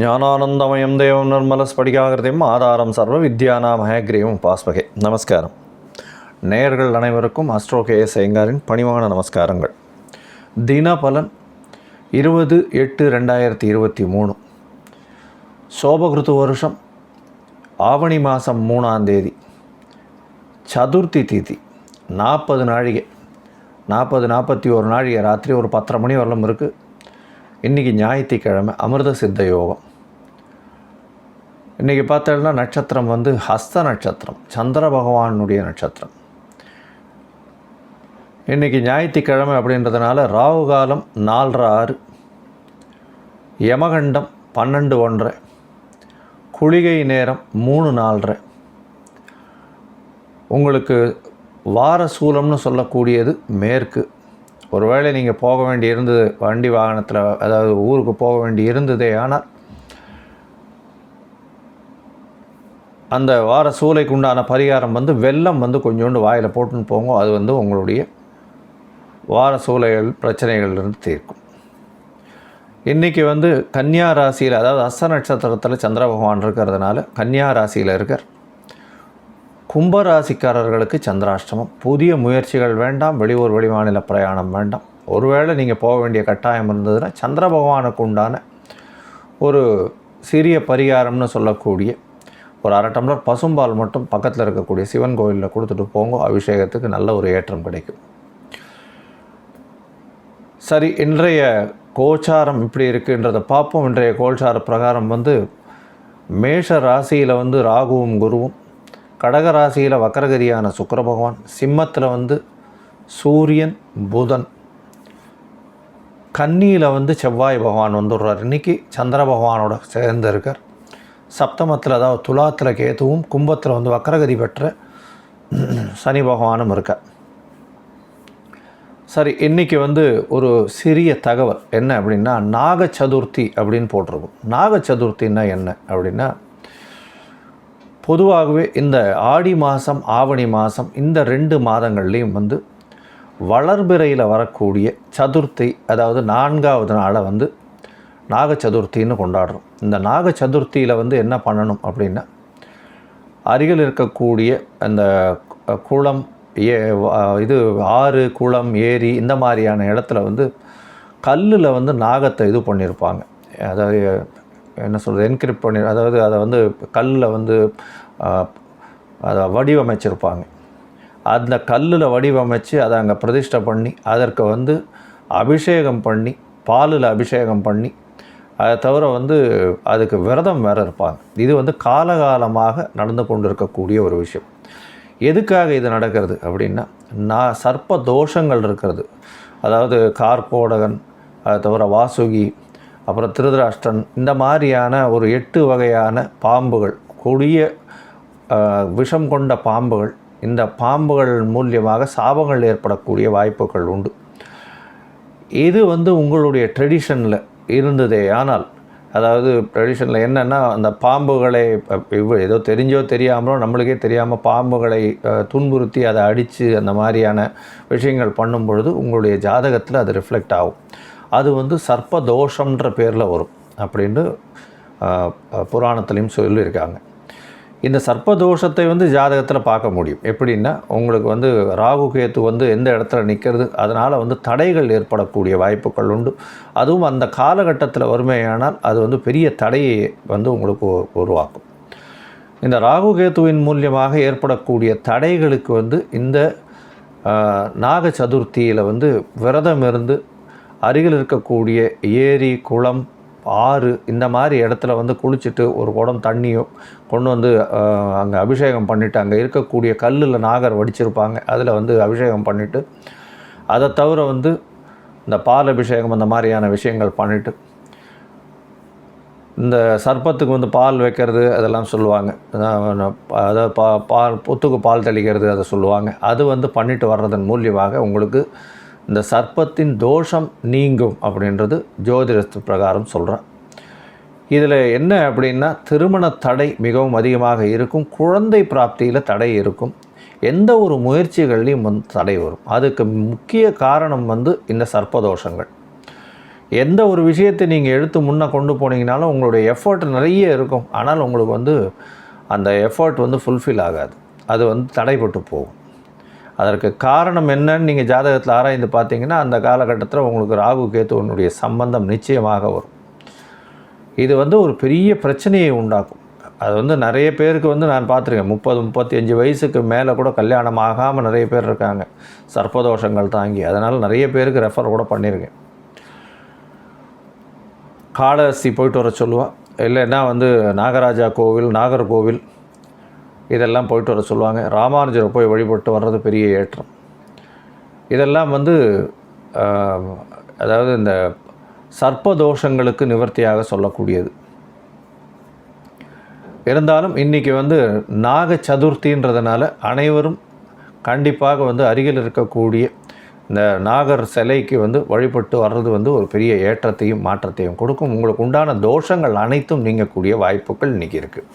ஞானானந்தமயம் தேவம் நிர்மலஸ்படிகாகிருதியும் ஆதாரம் சர்வ வித்யானாம் ஹேக்ரீவம் பாஸ்மகே நமஸ்காரம். நேயர்கள் அனைவருக்கும் அஸ்ட்ரோ கே எஸ் ஐயங்காரின் பணிவான நமஸ்காரங்கள். தினபலன் இருபது எட்டு ரெண்டாயிரத்தி இருபத்தி மூணு. சோபகிருத்து வருஷம் ஆவணி மாதம் மூணாம் தேதி. சதுர்த்தி திதி நாற்பது நாழிகை. நாற்பது நாற்பத்தி ஒரு நாள் ராத்திரி ஒரு பத்தரை மணி வரலும் இருக்குது இன்றைக்கி ஞாயிற்றுக்கிழமை அமிர்த சித்த யோகம். இன்றைக்கி பார்த்தோம்னா நட்சத்திரம் வந்து ஹஸ்த நட்சத்திரம் சந்திர பகவானுடைய நட்சத்திரம். இன்றைக்கி ஞாயிற்றுக்கிழமை அப்படின்றதுனால ராகு காலம் நாலரை ஆறு யமகண்டம் பன்னெண்டு ஒன்றரை குளிகை நேரம் மூணு நாலரை. உங்களுக்கு வார சூலம்னு சொல்லக்கூடியது மேற்கு. ஒருவேளை நீங்கள் போக வேண்டி இருந்தது வண்டி வாகனத்தில் அதாவது ஊருக்கு போக வேண்டி இருந்ததே ஆனால் அந்த வார சூளைக்கு உண்டான பரிகாரம் வந்து வெள்ளம் வந்து கொஞ்சோண்டு வாயில் போட்டுன்னு போங்க அது வந்து உங்களுடைய வார சூளைகள் பிரச்சனைகள்லேருந்து தீர்க்கும். இன்றைக்கி வந்து கன்னியா ராசியில் அதாவது அஸ்த நட்சத்திரத்தில் சந்திர பகவான் இருக்கிறதுனால கன்னியா ராசியில் இருக்கார். கும்பராசிக்காரர்களுக்கு சந்திராஷ்டமம். புதிய முயற்சிகள் வேண்டாம் வெளியூர் வெளிமாநில பிரயாணம் வேண்டாம். ஒருவேளை நீங்கள் போக வேண்டிய கட்டாயம் இருந்ததுன்னா சந்திர பகவானுக்கு உண்டான ஒரு சிறிய பரிகாரம்னு சொல்லக்கூடிய ஒரு அரை டம்ளர் பசும்பால் மட்டும் பக்கத்தில் இருக்கக்கூடிய சிவன் கோயிலில் கொடுத்துட்டு போங்க. அபிஷேகத்துக்கு நல்ல ஒரு ஏற்றம் கிடைக்கும். சரி இன்றைய கோச்சாரம் இப்படி இருக்குன்றதை பார்ப்போம். இன்றைய கோச்சார பிரகாரம் வந்து மேஷ ராசியில் வந்து ராகுவும் குருவும் கடகராசியில் வக்கரகரியான சுக்கர பகவான் சிம்மத்தில் வந்து சூரியன் புதன். கன்னியில் வந்து செவ்வாய் பகவான் வந்துடுறார். இன்றைக்கி சந்திர பகவானோட சேர்ந்து இருக்கார். சப்தமத்தில் அதாவது துலாத்தில் கேதுவும் கும்பத்தில் வந்து வக்கரகதி பெற்ற சனி பகவானும் இருக்கார். சரி இன்றைக்கி வந்து ஒரு சிறிய தகவல். என்ன அப்படின்னா நாக சதுர்த்தி அப்படின்னு போட்டிருக்கும். நாக சதுர்த்தின்னா என்ன அப்படின்னா பொதுவாகவே இந்த ஆடி மாதம் ஆவணி மாதம் இந்த ரெண்டு மாதங்கள்லேயும் வந்து வளர்பிறையில் வரக்கூடிய சதுர்த்தி அதாவது நான்காவது நாளை வந்து நாக சதுர்த்தின்னு கொண்டாடுறோம். இந்த நாக சதுர்த்தியில் வந்து என்ன பண்ணணும் அப்படின்னா அருகில் இருக்கக்கூடிய அந்த குளம் ஏ இது ஆறு குளம் ஏரி இந்த மாதிரியான இடத்துல வந்து கல்லில் வந்து நாகத்தை இது பண்ணியிருப்பாங்க அதாவது என்ன சொல்கிறது என்கிரிப்ட் பண்ணி அதாவது அதை வந்து கல்லில் வந்து அதை வடிவமைச்சிருப்பாங்க. அந்த கல்லில் வடிவமைச்சு அதை அங்கே பிரதிஷ்டை பண்ணி அதற்கு வந்து அபிஷேகம் பண்ணி பாலில் அபிஷேகம் பண்ணி அதை தவிர வந்து அதுக்கு விரதம் வேறு இருப்பாங்க. இது வந்து காலகாலமாக நடந்து கொண்டு இருக்கக்கூடிய ஒரு விஷயம். எதுக்காக இது நடக்கிறது அப்படின்னா நான் சர்ப்ப தோஷங்கள் இருக்கிறது. அதாவது கார்போடகன் அதை தவிர வாசுகி அப்புறம் திருதராஷ்டிரன். இந்த மாதிரியான ஒரு எட்டு வகையான பாம்புகள் கொடிய விஷம் கொண்ட பாம்புகள் இந்த பாம்புகள் மூலியமாக சாபங்கள் ஏற்படக்கூடிய வாய்ப்புகள் உண்டு. இது வந்து உங்களுடைய ட்ரெடிஷனில் இருந்ததே. ஆனால் அதாவது ட்ரெடிஷனில் என்னென்னா அந்த பாம்புகளை ஏதோ தெரிஞ்சோ தெரியாமலோ நம்மளுக்கே தெரியாமல் பாம்புகளை துன்புறுத்தி அதை அடித்து அந்த மாதிரியான விஷயங்கள் பண்ணும் பொழுது உங்களுடைய ஜாதகத்தில் அது ரிஃப்ளெக்ட் ஆகும். அது வந்து சர்ப்பதோஷம்ன்ற பேரில் வரும் அப்படின்னு புராணத்துலேயும் சொல்லியிருக்காங்க. இந்த சர்ப்பதோஷத்தை வந்து ஜாதகத்தில் பார்க்க முடியும். எப்படின்னா உங்களுக்கு வந்து ராகு கேத்து வந்து எந்த இடத்துல நிற்கிறது அதனால் வந்து தடைகள் ஏற்படக்கூடிய வாய்ப்புகள் உண்டு. அதுவும் அந்த காலகட்டத்தில் வறுமையானால் அது வந்து பெரிய தடையை வந்து உங்களுக்கு உருவாக்கும். இந்த ராகு கேத்துவின் மூலியமாக ஏற்படக்கூடிய தடைகளுக்கு வந்து இந்த நாக சதுர்த்தியில் வந்து விரதம் இருந்து அருகில் இருக்கக்கூடிய ஏரி குளம் ஆறு இந்த மாதிரி இடத்துல வந்து குளிச்சுட்டு ஒரு குடம் தண்ணியோ கொண்டு வந்து அங்கே அபிஷேகம் பண்ணிவிட்டு அங்கே இருக்கக்கூடிய கல்லில் நாகர் வடிச்சிருப்பாங்க. அதில் வந்து அபிஷேகம் பண்ணிவிட்டு அதை தவிர வந்து இந்த பால் அபிஷேகம் அந்த மாதிரியான விஷயங்கள் பண்ணிவிட்டு இந்த சர்ப்பத்துக்கு வந்து பால் வைக்கிறது அதெல்லாம் சொல்லுவாங்க. அதை பா பால் புத்துக்கு பால் தெளிக்கிறது அதை சொல்லுவாங்க. அது வந்து பண்ணிட்டு வர்றதன் மூலியமாக உங்களுக்கு இந்த சர்ப்பத்தின் தோஷம் நீங்கும் அப்படின்றது ஜோதிடத்து பிரகாரம் சொல்கிறேன் இதில் என்ன அப்படின்னா திருமண தடை மிகவும் அதிகமாக இருக்கும் குழந்தை பிராப்தியில் தடை இருக்கும் எந்த ஒரு முயற்சிகள்லையும் வந்து தடை வரும். அதுக்கு முக்கிய காரணம் வந்து இந்த சர்ப்பதோஷங்கள் எந்த ஒரு விஷயத்தை நீங்கள் எடுத்து முன்னே கொண்டு போனீங்கனாலும் உங்களுடைய எஃபர்ட் நிறைய இருக்கும். ஆனால் உங்களுக்கு வந்து அந்த எஃபர்ட் வந்து ஃபுல்ஃபில் ஆகாது. அது வந்து தடைப்பட்டு போகும். அதற்கு காரணம் என்னன்னு நீங்கள் ஜாதகத்தில் ஆராய்ந்து பார்த்தீங்கன்னா அந்த காலகட்டத்தில் உங்களுக்கு ராகு கேத்துவனுடைய சம்பந்தம் நிச்சயமாக வரும். இது வந்து ஒரு பெரிய பிரச்சனையை உண்டாக்கும். அது வந்து நிறைய பேருக்கு வந்து நான் பார்த்துருக்கேன். முப்பது முப்பத்தி அஞ்சு வயசுக்கு மேலே கூட கல்யாணம் ஆகாமல் நிறைய பேர் இருக்காங்க. சர்ப்பதோஷங்கள் தாங்கி. அதனால் நிறைய பேருக்கு ரெஃபர் கூட பண்ணியிருக்கேன் காளஹஸ்தி போயிட்டு வர சொல்லுவாள் இல்லைன்னா வந்து நாகராஜா கோவில் நாகர்கோவில் இதெல்லாம் போயிட்டு வர சொல்லுவாங்க. ராமானுஜரை போய் வழிபட்டு வர்றது பெரிய ஏற்றம். இதெல்லாம் வந்து அதாவது இந்த சர்ப்பதோஷங்களுக்கு நிவர்த்தியாக சொல்லக்கூடியது. இருந்தாலும் இன்றைக்கி வந்து நாக சதுர்த்தின்றதுனால அனைவரும் கண்டிப்பாக வந்து அருகில் இருக்கக்கூடிய இந்த நாகர் சிலைக்கு வந்து வழிபட்டு வர்றது வந்து ஒரு பெரிய ஏற்றத்தையும் மாற்றத்தையும் கொடுக்கும். உங்களுக்கு உண்டான தோஷங்கள் அனைத்தும் நீங்கக்கூடிய வாய்ப்புகள் இன்றைக்கி இருக்குது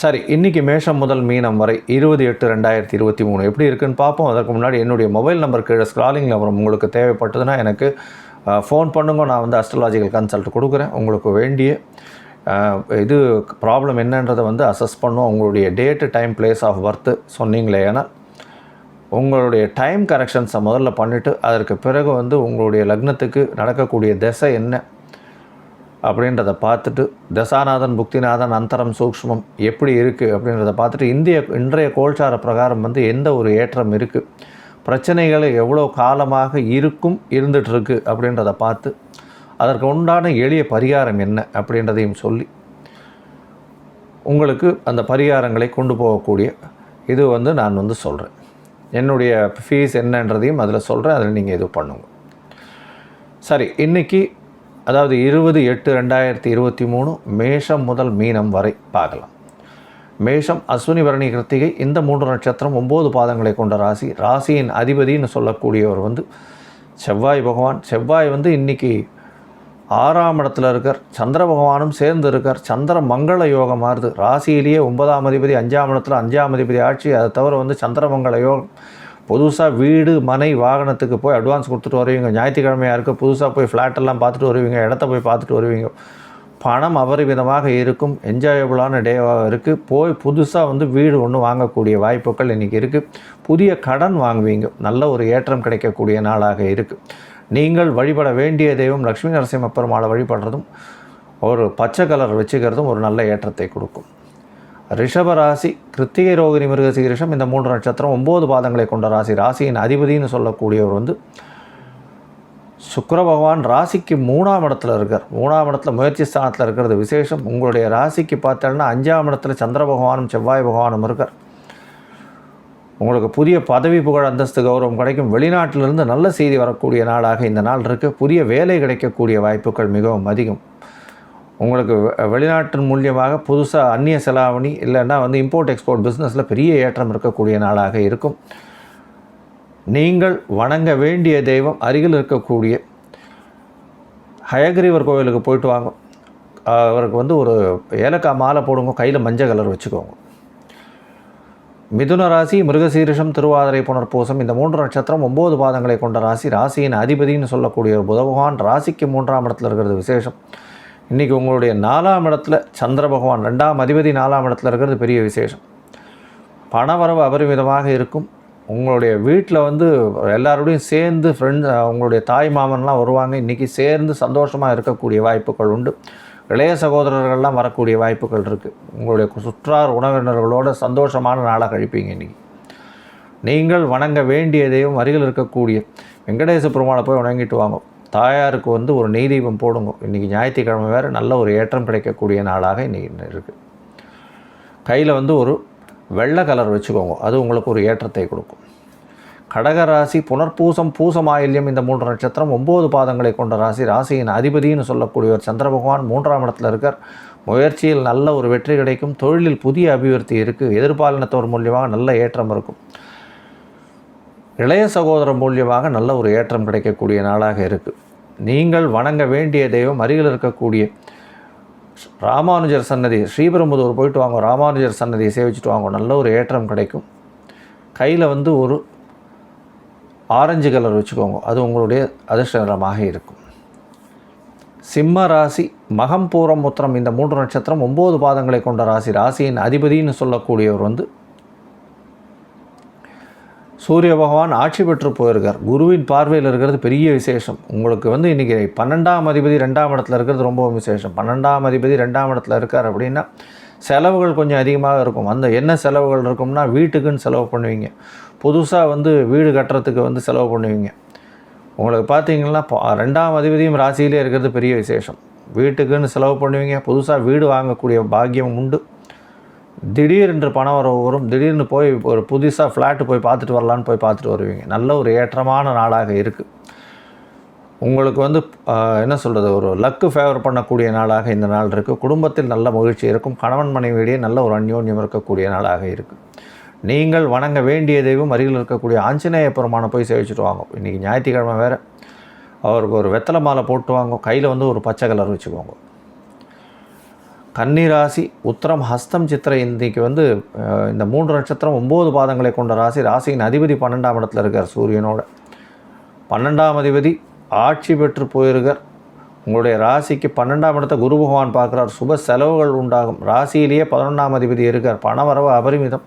சரி இன்றைக்கி மேஷம் முதல் மீனம் வரை இருபது எட்டு ரெண்டாயிரத்தி இருபத்தி மூணு. எப்படி இருக்குன்னு பார்ப்போம். அதற்கு முன்னாடி என்னுடைய மொபைல் நம்பர் கீழே ஸ்க்ராலிங் நம்பர் உங்களுக்கு தேவைப்பட்டதுன்னா எனக்கு ஃபோன் பண்ணுங்க. நான் வந்து அஸ்ட்ராலாஜிக்கல் கன்சல்ட் கொடுக்குறேன். உங்களுக்கு வேண்டிய இது ப்ராப்ளம் என்னன்றதை வந்து அசஸ் பண்ணும். உங்களுடைய date time place of birth சொன்னீங்களே ஏன்னா உங்களுடைய டைம் கரெக்ஷன்ஸை முதல்ல பண்ணிவிட்டு அதற்கு பிறகு வந்து உங்களுடைய லக்னத்துக்கு நடக்கக்கூடிய திசை என்ன? அப்படின்றத பார்த்துட்டு தசாநாதன் புக்திநாதன் அந்தரம் சூக்ஷ்மம் எப்படி இருக்குது அப்படின்றத பார்த்துட்டு இந்திய இன்றைய கோல்சார பிரகாரம் வந்து எந்த ஒரு ஏற்றம் இருக்குது பிரச்சனைகள் எவ்வளோ காலமாக இருக்கும் இருந்துகிட்ருக்கு அப்படின்றத பார்த்து அதற்கு உண்டான எளிய பரிகாரம் என்ன அப்படின்றதையும் சொல்லி உங்களுக்கு அந்த பரிகாரங்களை கொண்டு போகக்கூடிய இது வந்து நான் வந்து சொல்கிறேன் என்னுடைய ஃபீஸ் என்னன்றதையும் அதில் சொல்கிறேன் அதில் நீங்கள் இது பண்ணுங்க. சரி இன்னைக்கு அதாவது இருபது எட்டு ரெண்டாயிரத்தி இருபத்தி மூணு மேஷம் முதல் மீனம் வரை பார்க்கலாம். மேஷம் அஸ்வினி பரணி கிருத்திகை இந்த மூன்று நட்சத்திரம் ஒம்பது பாதங்களை கொண்ட ராசி. ராசியின் அதிபதின்னு சொல்லக்கூடியவர் வந்து செவ்வாய் பகவான். செவ்வாய் வந்து இன்னைக்கு ஆறாம் இடத்துல இருக்கார். சந்திர பகவானும் சேர்ந்து இருக்கார். சந்திர மங்கள யோகம் மாறுது. ராசியிலேயே ஒன்பதாம் அதிபதி அஞ்சாம் இடத்துல அஞ்சாம் அதிபதி ஆட்சி. அதை தவிர வந்து சந்திரமங்கள யோகம் புதுசாக வீடு மனை வாகனத்துக்கு போய் அட்வான்ஸ் கொடுத்துட்டு வருவீங்க. ஞாயிற்றுக்கிழமையாக இருக்க புதுசாக போய் ஃப்ளாட்டெல்லாம் பார்த்துட்டு வருவீங்க இடத்த போய் பார்த்துட்டு வருவீங்க. பணம் அபரிமிதமாக இருக்கும் என்ஜாயபுளான டேவாக இருக்குது போய் புதுசாக வந்து வீடு ஒன்று வாங்கக்கூடிய வாய்ப்புகள் இன்றைக்கி இருக்குது புதிய கடன் வாங்குவீங்க. நல்ல ஒரு ஏற்றம் கிடைக்கக்கூடிய நாளாக இருக்குது நீங்கள் வழிபட வேண்டிய தெய்வம் லக்ஷ்மி நரசிம்ம பெருமாளை வழிபடுறதும் ஒரு பச்சை கலர் வச்சுக்கிறதும் ஒரு நல்ல ஏற்றத்தை கொடுக்கும். ரிஷபராசி கிருத்திகை ரோகிணி மிருகசீரிஷம் இந்த மூன்று நட்சத்திரம் ஒம்பது பாதங்களை கொண்ட ராசி. ராசியின் அதிபதின்னு சொல்லக்கூடியவர் வந்து சுக்கர பகவான் ராசிக்கு மூணாம் இடத்துல இருக்கார். மூணாம் இடத்துல முயற்சி ஸ்தானத்தில் இருக்கிறது விசேஷம். உங்களுடைய ராசிக்கு பார்த்தோன்னா அஞ்சாம் இடத்துல சந்திர பகவானும் செவ்வாய் பகவானும் இருக்கார். உங்களுக்கு புதிய பதவி புகழ் அந்தஸ்து கௌரவம் கிடைக்கும். வெளிநாட்டிலிருந்து நல்ல செய்தி வரக்கூடிய நாளாக இந்த நாள் இருக்குது புதிய வேலை கிடைக்கக்கூடிய வாய்ப்புகள் மிகவும் அதிகம். உங்களுக்கு வெ- வெளிநாட்டின் மூலியமாக புதுசாக அந்நிய செலாவணி இல்லைன்னா வந்து இம்போர்ட் எக்ஸ்போர்ட் பிஸ்னஸில் பெரிய ஏற்றம் இருக்கக்கூடிய நாளாக இருக்கும். நீங்கள் வணங்க வேண்டிய தெய்வம் அருகில் இருக்கக்கூடிய ஹயகிரீவர் கோவிலுக்கு போயிட்டு வாங்க. அவருக்கு வந்து ஒரு ஏலக்காய் மாலை போடுங்க கையில் மஞ்சள் கலர் வச்சுக்கோங்க. மிதுன ராசி மிருகசீரிஷம் திருவாதிரை புனர்பூசம் இந்த மூன்று நட்சத்திரம் ஒம்பது பாதங்களை கொண்ட ராசி ராசியின் அதிபதின்னு சொல்லக்கூடிய ஒரு புத பகவான் ராசிக்கு மூன்றாம் இடத்துல இருக்கிறது விசேஷம். இன்றைக்கி உங்களுடைய நாலாம் இடத்துல சந்திர பகவான் ரெண்டாம் அதிபதி நாலாம் இடத்துல இருக்கிறது பெரிய விசேஷம். பணவரவு அபரிமிதமாக இருக்கும். உங்களுடைய வீட்டில் வந்து எல்லாரோடையும் சேர்ந்து ஃப்ரெண்ட்ஸ் உங்களுடைய தாய் மாமன்லாம் வருவாங்க. இன்றைக்கி சேர்ந்து சந்தோஷமாக இருக்கக்கூடிய வாய்ப்புகள் உண்டு. இளைய சகோதரர்கள்லாம் வரக்கூடிய வாய்ப்புகள் இருக்குது உங்களுடைய சுற்றார் உணவினர்களோடு சந்தோஷமான நாளாக கழிப்பீங்க இன்றைக்கி நீங்கள் வணங்க வேண்டிய தெய்வம் அருகில் இருக்கக்கூடிய வெங்கடேச பெருமாளை போய் வணங்கிட்டு வாங்க. தாயாருக்கு வந்து ஒரு நெய் தீபம் போடுங்க. இன்றைக்கி ஞாயிற்றுக்கிழமை வேறு நல்ல ஒரு ஏற்றம் கிடைக்கக்கூடிய நாளாக இன்றைக்கி இருக்குது கையில் வந்து ஒரு வெள்ளை கலர் வச்சுக்கோங்க. அது உங்களுக்கு ஒரு ஏற்றத்தை கொடுக்கும். கடகராசி புனர்பூசம் பூசமாயில்யம் இந்த மூன்று நட்சத்திரம் ஒம்பது பாதங்களை கொண்ட ராசி ராசியின் அதிபதின்னு சொல்லக்கூடியவர் சந்திர பகவான் மூன்றாம் இடத்துல இருக்கார். முயற்சியில் நல்ல ஒரு வெற்றி கிடைக்கும். தொழிலில் புதிய அபிவிருத்தி இருக்குது எதிர்பாலினத்தோர் மூலியமாக நல்ல ஏற்றம் இருக்கும். இளைய சகோதரர் மூலியமாக நல்ல ஒரு ஏற்றம் கிடைக்கக்கூடிய நாளாக இருக்குது நீங்கள் வணங்க வேண்டிய தெய்வம் அருகில் இருக்கக்கூடிய ராமானுஜர் சன்னதி ஸ்ரீபெரும்புதூர் போயிட்டு வாங்க ராமானுஜர் சன்னதியை சேவிச்சுட்டு வாங்க நல்ல ஒரு ஏற்றம் கிடைக்கும். கையில் வந்து ஒரு ஆரஞ்சு கலர் வச்சுக்கோங்க அது உங்களுடைய அதிர்ஷ்ட நிறமாக இருக்கும். சிம்ம ராசி மகம் பூரம் உத்திரம் இந்த மூன்று நட்சத்திரம் ஒம்பது பாதங்களை கொண்ட ராசி. ராசியின் அதிபதின்னு சொல்லக்கூடியவர் வந்து சூரிய பகவான் ஆட்சி பெற்று போயிருக்கார். குருவின் பார்வையில் இருக்கிறது பெரிய விசேஷம். உங்களுக்கு வந்து இன்றைக்கி பன்னெண்டாம் அதிபதி ரெண்டாம் இடத்துல இருக்கிறது ரொம்ப விசேஷம். பன்னெண்டாம் அதிபதி ரெண்டாம் இடத்துல இருக்கார் அப்படின்னா செலவுகள் கொஞ்சம் அதிகமாக இருக்கும். அந்த என்ன செலவுகள் இருக்கும்னா வீட்டுக்குன்னு செலவு பண்ணுவீங்க. புதுசாக வந்து வீடு கட்டுறதுக்கு வந்து செலவு பண்ணுவீங்க. உங்களுக்கு பார்த்தீங்கன்னா ரெண்டாம் அதிபதியும் ராசியிலே இருக்கிறது பெரிய விசேஷம். வீட்டுக்குன்னு செலவு பண்ணுவீங்க. புதுசாக வீடு வாங்கக்கூடிய பாக்கியம் உண்டு. திடீரென்று பணம் வர வரும். திடீர்னு போய் ஒரு புதுசாக ஃப்ளாட்டு போய் பார்த்துட்டு வரலான்னு போய் பார்த்துட்டு வருவீங்க. நல்ல ஒரு ஏற்றமான நாளாக இருக்குது உங்களுக்கு வந்து என்ன சொல்கிறது ஒரு லக்கு ஃபேவர் பண்ணக்கூடிய நாளாக இந்த நாள் இருக்குது குடும்பத்தில் நல்ல மகிழ்ச்சி இருக்கும். கணவன் மனைவியிடையே நல்ல ஒரு அந்யோன்யம் இருக்கக்கூடிய நாளாக இருக்குது நீங்கள் வணங்க வேண்டிய தெய்வம் அருகில் இருக்கக்கூடிய ஆஞ்சநேய பெருமானை போய் சேவிச்சுட்டு வாங்க. இன்றைக்கி ஞாயிற்றுக்கிழமை வேறு. அவருக்கு ஒரு வெத்தலை மாலை போட்டு வாங்க. கையில் வந்து ஒரு பச்சை கலர் வச்சுக்கோங்க. கன்னிராசி உத்தரம் ஹஸ்தம் சித்திரை இன்றைக்கு வந்து இந்த மூன்று நட்சத்திரம் ஒம்பது பாதங்களை கொண்ட ராசி. ராசியின் அதிபதி பன்னெண்டாம் இடத்துல இருக்கார் சூரியனோட. பன்னெண்டாம் அதிபதி ஆட்சி பெற்று போயிருக்கார். உங்களுடைய ராசிக்கு பன்னெண்டாம் இடத்த குரு பகவான் பார்க்குறார். சுப செலவுகள் உண்டாகும். ராசியிலேயே பதினொன்றாம் அதிபதி இருக்கார். பணவரவு அபரிமிதம்.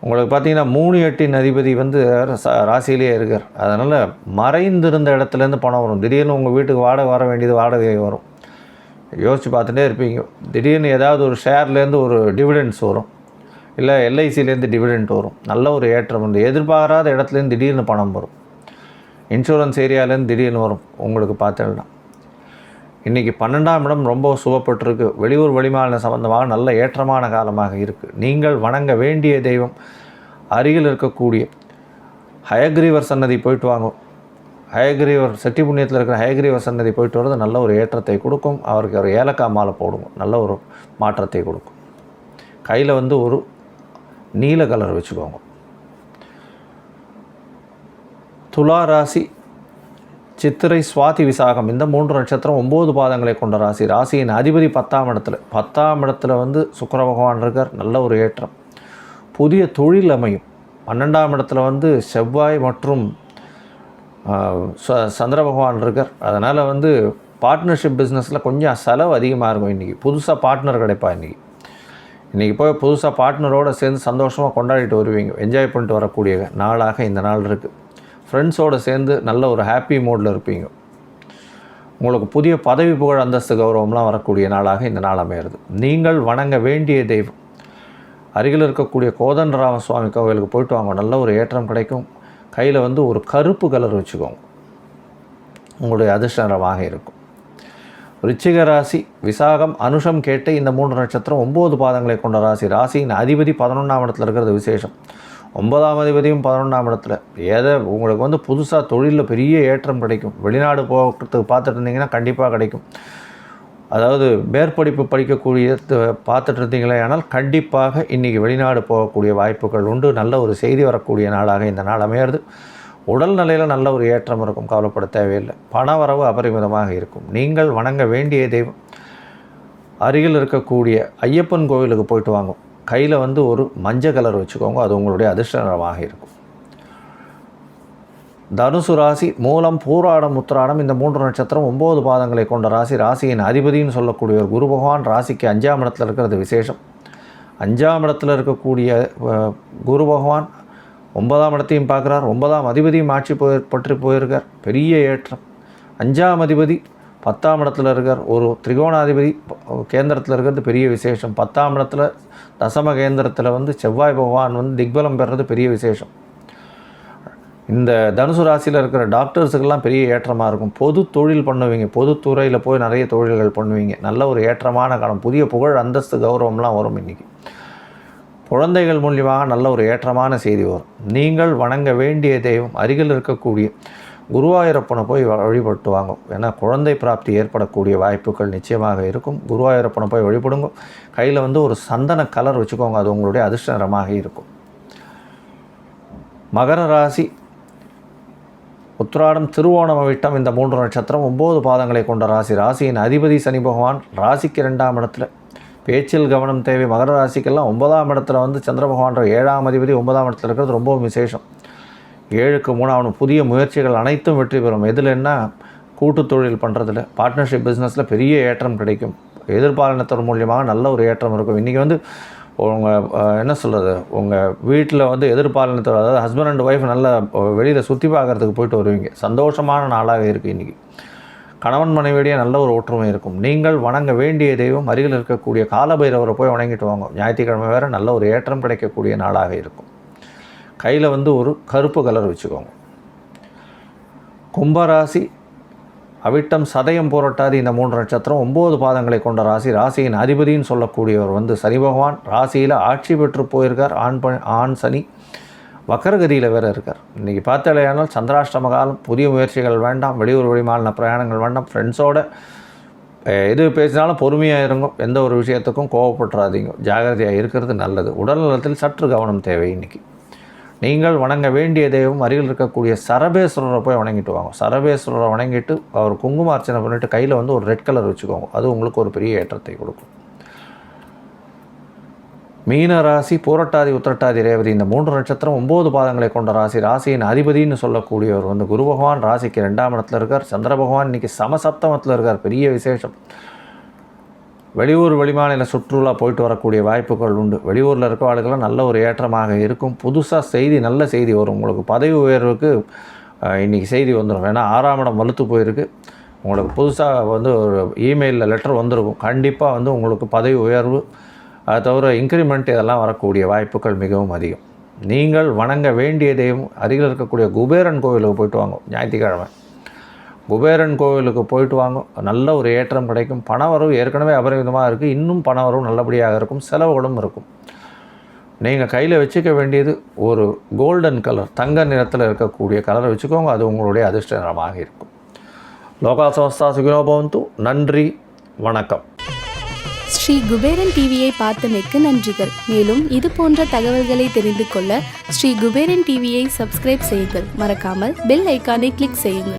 உங்களுக்கு பார்த்தீங்கன்னா மூணு எட்டின் அதிபதி வந்து ராசியிலேயே இருக்கார். அதனால் மறைந்திருந்த இடத்துலேருந்து பணம் வரும். திடீர்னு உங்கள் வீட்டுக்கு வாடகை வர வேண்டியது வாடகை வரும். யோசித்து பார்த்துட்டே இருப்பீங்க. திடீர்னு ஏதாவது ஒரு ஷேர்லேருந்து ஒரு டிவிடெண்ட்ஸ் வரும். இல்லை எல்ஐசிலேருந்து டிவிடெண்ட் வரும். நல்ல ஒரு ஏற்றம் வந்து எதிர்பாராத இடத்துலேருந்து திடீர்னு பணம் வரும். இன்சூரன்ஸ் ஏரியாலேருந்து திடீர்னு வரும். உங்களுக்கு பார்த்தேன்னா. இன்றைக்கி பன்னெண்டாம் இடம் ரொம்ப சுகப்பட்டிருக்கு வெளியூர் வெளிமாநில சம்பந்தமாக நல்ல ஏற்றமான காலமாக இருக்குது நீங்கள் வணங்க வேண்டிய தெய்வம் அருகில் இருக்கக்கூடிய. ஹயக்ரீவர் சன்னதி போயிட்டு வாங்க. ஹயக்ரீவர் செட்டி புண்ணியத்தில் இருக்கிற ஹயக்ரீவர் சன்னதி போயிட்டு வர்றது நல்ல ஒரு ஏற்றத்தை கொடுக்கும். அவருக்கு ஒரு ஏலக்காய் மாலை போடுங்க நல்ல ஒரு மாற்றத்தை கொடுக்கும். கையில் வந்து ஒரு நீல கலர் வச்சுக்கோங்க. துலா ராசி சித்திரை சுவாதி விசாகம். இந்த மூன்று நட்சத்திரம் ஒம்பது பாதங்களை கொண்ட ராசி. ராசியின் அதிபதி பத்தாம் இடத்துல பத்தாம் இடத்துல வந்து சுக்கர பகவான் இருக்கார். நல்ல ஒரு ஏற்றம். புதிய தொழில் அமையும். பன்னெண்டாம் இடத்துல வந்து செவ்வாய் மற்றும் சந்திர பகவான் இருக்கார். அதனால் வந்து பார்ட்னர்ஷிப் பிஸ்னஸில் கொஞ்சம் செலவு அதிகமாக இருக்கும் இன்றைக்கி புதுசாக பார்ட்னர் கிடைப்பா இன்றைக்கி இன்றைக்கி போய் புதுசாக பார்ட்னரோடு சேர்ந்து சந்தோஷமாக கொண்டாடிட்டு வருவீங்க. என்ஜாய் பண்ணிட்டு வரக்கூடிய நாளாக இந்த நாள் இருக்குது ஃப்ரெண்ட்ஸோடு சேர்ந்து நல்ல ஒரு ஹாப்பி மூடில் இருப்பீங்க. உங்களுக்கு புதிய பதவி புகழ் அந்தஸ்து கௌரவம்லாம் வரக்கூடிய நாளாக இந்த நாள் அமையிறது. நீங்கள் வணங்க வேண்டிய தெய்வம். அருகில் இருக்கக்கூடிய கோதண்டராம சுவாமி கோவிலுக்கு போயிட்டு வாங்க. நல்ல ஒரு ஏற்றம் கிடைக்கும். கையில் வந்து ஒரு கருப்பு கலர் வச்சுக்கோங்க. உங்களுடைய அதிர்ஷ்டமாக இருக்கும். ரிச்சிக ராசி விசாகம் அனுஷம் கேட்டு இந்த மூன்று நட்சத்திரம் ஒம்பது பாதங்களை கொண்ட ராசி. ராசியின் அதிபதி பதினொன்றாம் இடத்துல இருக்கிறது விசேஷம். ஒன்பதாம் அதிபதியும் பதினொன்றாம் இடத்துல. ஏதோ உங்களுக்கு வந்து புதுசாக தொழிலில் பெரிய ஏற்றம் கிடைக்கும். வெளிநாடு போகிறதுக்கு பார்த்துட்டு இருந்தீங்கன்னா கண்டிப்பாக கிடைக்கும். அதாவது மேற்படிப்பு படிக்கக்கூடிய த- பார்த்துட்டு இருந்தீங்களே ஆனால் கண்டிப்பாக இன்றைக்கி வெளிநாடு போகக்கூடிய வாய்ப்புகள் உண்டு. நல்ல ஒரு செய்தி வரக்கூடிய நாளாக இந்த நாள் அமையிறது. உடல் நிலையில் நல்ல ஒரு ஏற்றம் இருக்கும். கவலைப்பட தேவையில்லை. பண வரவு அபரிமிதமாக இருக்கும். நீங்கள் வணங்க வேண்டிய தெய்வம். அருகில் இருக்கக்கூடிய ஐயப்பன் கோவிலுக்கு போயிட்டு வாங்க. கையில் வந்து ஒரு மஞ்சள் கலர் வச்சுக்கோங்க. அது உங்களுடைய அதிர்ஷ்ட நிறமாக இருக்கும். தனுசு ராசி மூலம் பூராடம் உத்திராடம் இந்த மூன்று நட்சத்திரம் ஒம்பது பாதங்களை கொண்ட ராசி. ராசியின் அதிபதின்னு சொல்லக்கூடிய ஒரு குரு பகவான் ராசிக்கு அஞ்சாம் இடத்துல இருக்கிறது விசேஷம். அஞ்சாம் இடத்துல இருக்கக்கூடிய குரு பகவான் ஒன்பதாம் இடத்தையும் பார்க்குறார். ஒன்பதாம் அதிபதியும் ஆட்சி போய் பற்றி போயிருக்கார். பெரிய ஏற்றம். அஞ்சாம் அதிபதி பத்தாம் இடத்துல இருக்கார். ஒரு திரிகோணாதிபதி கேந்திரத்தில் இருக்கிறது பெரிய விசேஷம். பத்தாம் இடத்துல தசம கேந்திரத்தில் வந்து செவ்வாய் பகவான் வந்து திக்பலம் பெறுறது பெரிய விசேஷம். இந்த தனுசு ராசியில் இருக்கிற டாக்டர்ஸுக்கெல்லாம் பெரிய ஏற்றமாக இருக்கும். பொது தொழில் பண்ணுவீங்க. பொதுத்துறையில் போய் நிறைய தொழில்கள் பண்ணுவீங்க. நல்ல ஒரு ஏற்றமான காலம். புதிய புகழ் அந்தஸ்து கௌரவம்லாம் வரும் இன்றைக்கி குழந்தைகள் மூலியமாக நல்ல ஒரு ஏற்றமான செய்தி வரும். நீங்கள் வணங்க வேண்டிய தெய்வம் அருகில் இருக்கக்கூடிய குருவாயூரப்பனை போய் வ- வழிபட்டு வாங்க. ஏன்னா குழந்தை பிராப்தி ஏற்படக்கூடிய வாய்ப்புகள் நிச்சயமாக இருக்கும். குருவாயூரப்பனை போய் வழிபடுங்க. கையில் வந்து ஒரு சந்தன கலர் வச்சுக்கோங்க. அது உங்களுடைய அதிர்ஷ்ட நிறமாக இருக்கும். மகர ராசி உத்திராடம் திருவோணம் விட்டம் இந்த மூன்று நட்சத்திரம் ஒம்பது பாதங்களை கொண்ட ராசி. ராசியின் அதிபதி சனி பகவான் ராசிக்கு ரெண்டாம் இடத்துல. பேச்சில் கவனம் தேவை. மகர ராசிக்கெல்லாம் ஒன்பதாம் இடத்துல வந்து சந்திர பகவான்ற ஏழாம் அதிபதி ஒன்பதாம் இடத்துல இருக்கிறது ரொம்ப விசேஷம். ஏழுக்கு மூணாவது புதிய முயற்சிகள் அனைத்தும் வெற்றி பெறும். எதில் என்ன? கூட்டு தொழில் பண்ணுறதுல பார்ட்னர்ஷிப் பிஸ்னஸில் பெரிய ஏற்றம் கிடைக்கும். எதிர்பாலினத்தர் மூலியமாக நல்ல ஒரு ஏற்றம் இருக்கும். இன்றைக்கி வந்து உங்கள் என்ன சொல்கிறது உங்கள் வீட்டில் வந்து எதிர்பாலனத்தில் அதாவது ஹஸ்பண்ட் அண்ட் ஒய்ஃப் நல்லா வெளியில் சுற்றி பார்க்குறதுக்கு போயிட்டு வருவீங்க. சந்தோஷமான நாளாக இருக்குது இன்றைக்கி கணவன் மனைவியிடையே நல்ல ஒரு ஒற்றுமை இருக்கும். நீங்கள் வணங்க வேண்டிய தெய்வம் அருகில் இருக்கக்கூடிய காலபைரவரை போய் வணங்கிட்டு வாங்க. ஞாயிற்றுக்கிழமை வேறு நல்ல ஒரு ஏற்றம் கிடைக்கக்கூடிய நாளாக இருக்கும். கையில் வந்து ஒரு கருப்பு கலர் வச்சுக்கோங்க. கும்பராசி அவிட்டம் சதயம் புரட்டாதி இந்த மூன்று நட்சத்திரம். ஒம்பது பாதங்களை கொண்ட ராசி ராசியின் அதிபதின்னு சொல்லக்கூடியவர் வந்து சனி பகவான். ராசியில் ஆட்சி பெற்று போயிருக்கார். ஆண் ப ஆண் சனி. வக்கரகதியில் வேறு இருக்கார். இன்றைக்கி பார்த்தாலேயானால் சந்திராஷ்டம காலம். புதிய முயற்சிகள் வேண்டாம். வெளியூர் வெளிமாநில பிரயாணங்கள் வேண்டாம். ஃப்ரெண்ட்ஸோட எது பேசினாலும் பொறுமையாக இருங்கும் எந்த ஒரு விஷயத்துக்கும் கோவப்பட்டுறாதீங்க. ஜாகிரதையாக இருக்கிறது நல்லது. உடல் நலத்தில் சற்று கவனம் தேவை இன்றைக்கி நீங்கள் வணங்க வேண்டிய தெய்வம் அருகில் இருக்கக்கூடிய சரபேஸ்வரரை போய் வணங்கிட்டு வாங்க. சரபேஸ்வரரை வணங்கிட்டு அவர் குங்கும அர்ச்சனை பண்ணிட்டு கையில் வந்து ஒரு ரெட் கலர் வச்சுக்கோங்க. அது உங்களுக்கு ஒரு பெரிய ஏற்றத்தை கொடுக்கும். மீன ராசி பூரட்டாதி உத்திரட்டாதி ரேவதி இந்த மூன்று நட்சத்திரம் ஒம்பது பாதங்களை கொண்ட ராசி. ராசியின் அதிபதினு சொல்லக்கூடியவர் வந்து குரு பகவான். ராசிக்கு ரெண்டாம் இடத்துல இருக்கார். சந்திர பகவான் இன்றைக்கி சமசப்தமத்தில் இருக்கார். பெரிய விசேஷம். வெளியூர் வெளிமாநில சுற்றுலா போயிட்டு வரக்கூடிய வாய்ப்புகள் உண்டு. வெளியூரில் இருக்க ஆளுக்கெல்லாம் நல்ல ஒரு ஏற்றமாக இருக்கும். புதுசாக செய்தி நல்ல செய்தி வரும். உங்களுக்கு பதவி உயர்வுக்கு இன்றைக்கி இன்னைக்கு செய்தி வந்துடும் ஏன்னா ஆறாம் இடம் வலுத்து போயிருக்கு. உங்களுக்கு புதுசாக வந்து ஒரு இமெயிலில் லெட்டர் வந்திருக்கும். கண்டிப்பாக வந்து உங்களுக்கு பதவி உயர்வு அது தவிர இன்க்ரிமெண்ட் இதெல்லாம் வரக்கூடிய வாய்ப்புகள் மிகவும் அதிகம். நீங்கள் வணங்க வேண்டிய தெய்வம் அருகில் இருக்கக்கூடிய குபேரன் கோவிலுக்கு போயிட்டு வாங்க. ஞாயிற்றுக்கிழமை. குபேரன் கோவிலுக்கு போயிட்டு வாங்க. நல்ல ஒரு ஏற்றம் கிடைக்கும். பணவரவு ஏற்கனவே அபரிமிதமாக இருக்குது இன்னும் பணவரவு நல்லபடியாக இருக்கும். செலவுகளும் இருக்கும். நீங்கள் கையில் வச்சுக்க வேண்டியது ஒரு கோல்டன் கலர் தங்க நிறத்தில் இருக்கக்கூடிய கலரை வச்சுக்கோங்க. அது உங்களுடைய அதிர்ஷ்ட நிறமாக இருக்கும். லோகா சமஸ்தா சுகினோபவந்து நன்றி. வணக்கம். ஸ்ரீ குபேரன் டிவியை பார்த்தமைக்கு நன்றிகள். மேலும் இது போன்ற தகவல்களை தெரிந்து கொள்ள ஸ்ரீ குபேரன் டிவியை சப்ஸ்கிரைப் செய்யுங்கள். மறக்காமல் பெல் ஐக்கானை கிளிக் செய்யுங்கள்.